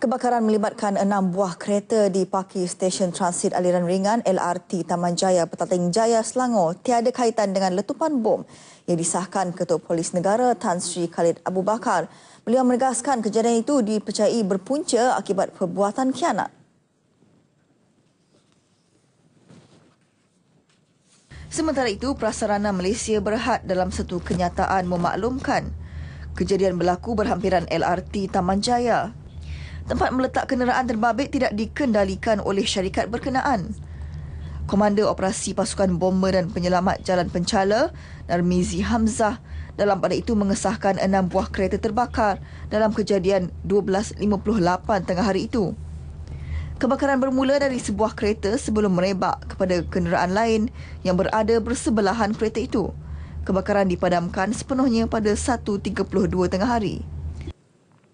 Kebakaran melibatkan enam buah kereta di parkir stesen transit aliran ringan LRT Taman Jaya, Petaling Jaya, Selangor tiada kaitan dengan letupan bom yang disahkan Ketua Polis Negara Tan Sri Khalid Abu Bakar. Beliau menegaskan kejadian itu dipercayai berpunca akibat perbuatan khianat. Sementara itu, Prasarana Malaysia berhad dalam satu kenyataan memaklumkan kejadian berlaku berhampiran LRT Taman Jaya tempat meletak kenderaan terbabit tidak dikendalikan oleh syarikat berkenaan. Komander Operasi Pasukan Bomber dan Penyelamat Jalan Pencala, Narmizi Hamzah, dalam pada itu mengesahkan enam buah kereta terbakar dalam kejadian 12.58 tengah hari itu. Kebakaran bermula dari sebuah kereta sebelum merebak kepada kenderaan lain yang berada bersebelahan kereta itu. Kebakaran dipadamkan sepenuhnya pada 1.32 tengah hari.